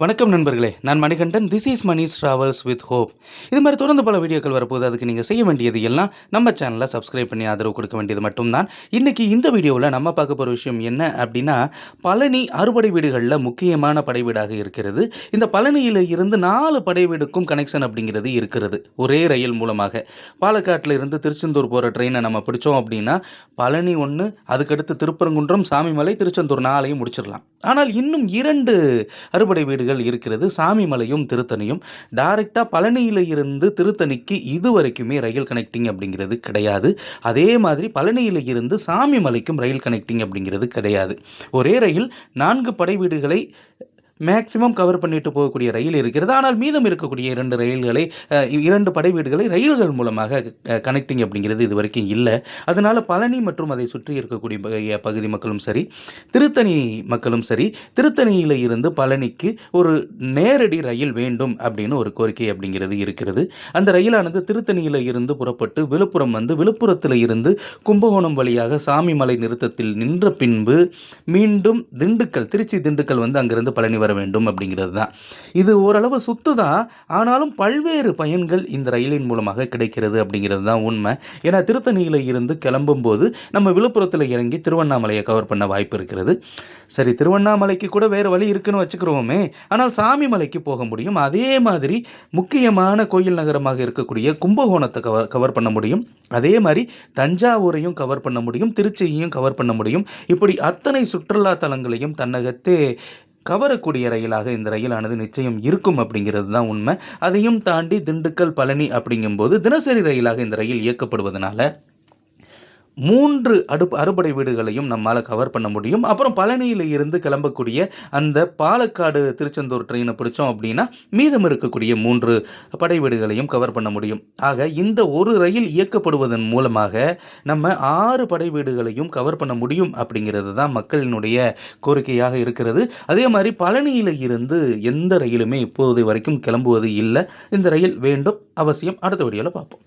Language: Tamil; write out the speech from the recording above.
வணக்கம் நண்பர்களே. நான் Manikandan. This is Mani's travels with hope இது மாதிரி தொடர்ந்து பல வீடியோக்கள் வரப்போது அதுக்கு நீங்கள் செய்ய வேண்டியது எல்லாம் நம்ம சேனலை சப்ஸ்கிரைப் பண்ணி ஆதரவு கொடுக்க வேண்டியது மட்டும்தான். இன்றைக்கி இந்த வீடியோவில் நம்ம பார்க்க போகிற விஷயம் என்ன அப்படின்னா பழனி அறுபடை வீடுகளில் முக்கியமான படை வீடாக இருக்கிறது. இந்த பழனியில் இருந்து நாலு படை வீடுக்கும் கனெக்ஷன் அப்படிங்கிறது இருக்கிறது. ஒரே ரயில் மூலமாக. பாலக்காட்டில் இருந்து திருச்செந்தூர் போகிற ட்ரெயினை நம்ம பிடிச்சோம் அப்படின்னா பழனி ஒன்று அதுக்கடுத்து திருப்பரங்குன்றம் சாமிமலை திருச்செந்தூர் நாளையும் முடிச்சிடலாம். ஆனால் இன்னும் இரண்டு அறுபடை வீடுகள் இருக்கிறது. சாமிமலையும் திருத்தணியும். டைரெக்டாக பழனியில் இருந்து திருத்தணிக்கு இது வரைக்குமே ரயில் கனெக்டிங் அப்படிங்கிறது கிடையாது. அதே மாதிரி பழனியில் இருந்து சாமிமலைக்கும் ரயில் கனெக்டிங் அப்படிங்கிறது கிடையாது. ஒரே ரயில் நான்கு படை வீடுகளை மேக்சிமம் கவர் பண்ணிட்டு போகக்கூடிய ரயில் இருக்கிறது. ஆனால் மீதம் இருக்கக்கூடிய இரண்டு ரயில்களை இரண்டு படை வீடுகளை ரயில்கள் மூலமாக கனெக்டிங் அப்படிங்கிறது இது வரைக்கும் இல்லை. அதனால் பழனி மற்றும் அதை சுற்றி இருக்கக்கூடிய பகுதி- பகுதி மக்களும் சரி திருத்தணி மக்களும் சரி திருத்தணியில் இருந்து பழனிக்கு ஒரு நேரடி ரயில் வேண்டும் அப்படின்னு ஒரு கோரிக்கை அப்படிங்கிறது இருக்கிறது. அந்த ரயிலானது திருத்தணியில் இருந்து புறப்பட்டு விழுப்புரம் வந்து விழுப்புரத்தில் இருந்து கும்பகோணம் வழியாக சாமிமலை நிறுத்தத்தில் நின்ற பின்பு மீண்டும் திண்டுக்கல் திருச்சி திண்டுக்கல் வந்து அங்கிருந்து பழனி வர வேண்டும் அப்படிங்கிறது தான். இது ஓரளவு சுத்து தான். ஆனாலும் பல்வேறு பயன்கள் இந்த ரயிலின் மூலமாக கிடைக்கிறது அப்படிங்கிறது தான் உண்மை. ஏன்னா திருத்தணியில் இருந்து கிளம்பும்போது நம்ம விழுப்புரத்தில் இறங்கி திருவண்ணாமலையை கவர் பண்ண வாய்ப்பு இருக்கிறது. சரி திருவண்ணாமலைக்கு கூட வேறு வழி இருக்குன்னு வச்சுக்கிறோமே. ஆனால் சாமிமலைக்கு போக முடியும். அதே மாதிரி முக்கியமான கோயில் நகரமாக இருக்கக்கூடிய கும்பகோணத்தை கவர் கவர் பண்ண முடியும். அதே மாதிரி தஞ்சாவூரையும் கவர் பண்ண முடியும். திருச்சியையும் கவர் பண்ண முடியும். இப்படி அத்தனை சுற்றுலா தலங்களையும் தன்னகத்தே கவரக்கூடிய ரயிலாக இந்த ரயிலானது நிச்சயம் இருக்கும் அப்படிங்கிறது தான் உண்மை. அதையும் தாண்டி திண்டுக்கல் பழனி அப்படிங்கும்போது தினசரி ரயிலாக இந்த ரயில் இயக்கப்படுவதனால மூன்று அடுப்பு அறுபடை வீடுகளையும் நம்மால் கவர் பண்ண முடியும். அப்புறம் பழனியில் இருந்து கிளம்பக்கூடிய அந்த பாலக்காடு திருச்செந்தூர் ட்ரெயினை பிடிச்சோம் அப்படின்னா மீதம் இருக்கக்கூடிய மூன்று படை வீடுகளையும் கவர் பண்ண முடியும். ஆக இந்த ஒரு ரயில் இயக்கப்படுவதன் மூலமாக நம்ம ஆறு படை வீடுகளையும் கவர் பண்ண முடியும் அப்படிங்கிறது தான் மக்களினுடைய கோரிக்கையாக இருக்கிறது. அதே மாதிரி பழனியில் இருந்து எந்த ரயிலுமே இப்போது வரைக்கும் கிளம்புவது இல்லை. இந்த ரயில் வேண்டும் அவசியம். அடுத்த வீடியோவில் பார்ப்போம்.